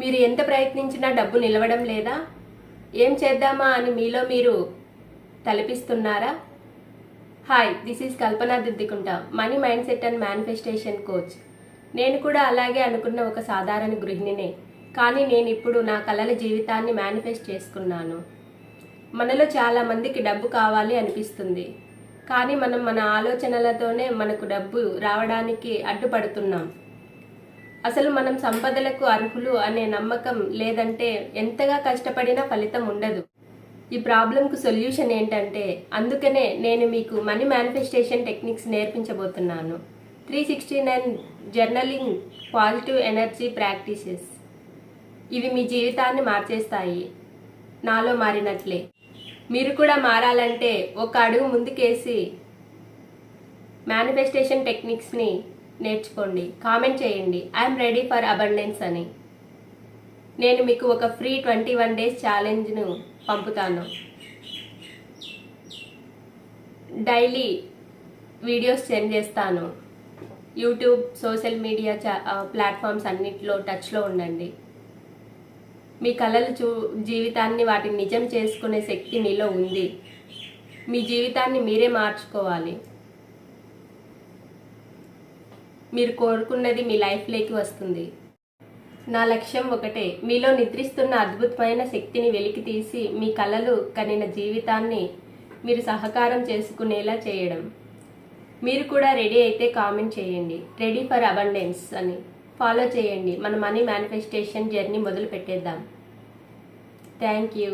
మీరు ఎంత ప్రయత్నించినా డబ్బు నిలవడం లేదా? ఏం చేద్దామా అని మీలో మీరు తలపిస్తున్నారా? Hi this is Kalpana దిద్దికుంట money mindset and manifestation coach. నేను కూడా అలాగే అనుకున్న ఒక సాధారణ గృహిణినే కానీ నేను ఇప్పుడు నా కలల జీవితాన్ని మేనిఫెస్ట్ చేసుకున్నాను. మనలో చాలా మందికి డబ్బు కావాలి అనిపిస్తుంది కానీ మనం మన ఆలోచనలతోనే మనకు డబ్బు రావడానికి అడ్డుపడుతున్నాం. అసలు మనం సంపదలకు అర్హులు అనే నమ్మకం లేదంటే ఎంతగా కష్టపడినా ఫలితం ఉండదు. ఈ ప్రాబ్లంకు సొల్యూషన్ ఏంటంటే అందుకనే నేను మీకు మనీ మేనిఫెస్టేషన్ టెక్నిక్స్ నేర్పించబోతున్నాను. Three sixty nine journaling positive energy practices. ఇవి మీ జీవితాన్ని మార్చేస్తాయి. నాలో మారినట్లే. మీరు కూడా మారాలంటే ఒక అడుగు ముందుకేసి మేనిఫెస్టేషన్ టెక్నిక్స్ని నేర్చుకోండి. కామెంట్ చేయండి. ఐఎమ్ రెడీ ఫర్ అబండెన్స్ అని. నేను మీకు ఒక ఫ్రీ ట్వంటీ వన్ డేస్ ఛాలెంజ్ను పంపుతాను. డైలీ వీడియోస్ సెండ్ చేస్తాను. యూట్యూబ్ సోషల్ మీడియా చా ప్లాట్ఫామ్స్ అన్నిటిలో టచ్లో ఉండండి. మీ కళలు చూ జీవితాన్ని వాటిని నిజం చేసుకునే శక్తి మీలో ఉంది. మీ జీవితాన్ని మీరే మార్చుకోవాలి. మీరు కోరుకున్నది మీ లైఫ్లోకి వస్తుంది. నా లక్ష్యం ఒకటే మీలో నిద్రిస్తున్న అద్భుతమైన శక్తిని వెలికి తీసి మీ కలలు కనిన జీవితాన్ని మీరు సహకారం చేసుకునేలా చేయడం. మీరు కూడా రెడీ అయితే కామెంట్ చేయండి. రెడీ ఫర్ అబండెన్స్ అని. ఫాలో చేయండి. మన మనీ మేనిఫెస్టేషన్ జర్నీ మొదలు పెట్టేద్దాం థ్యాంక్ యూ.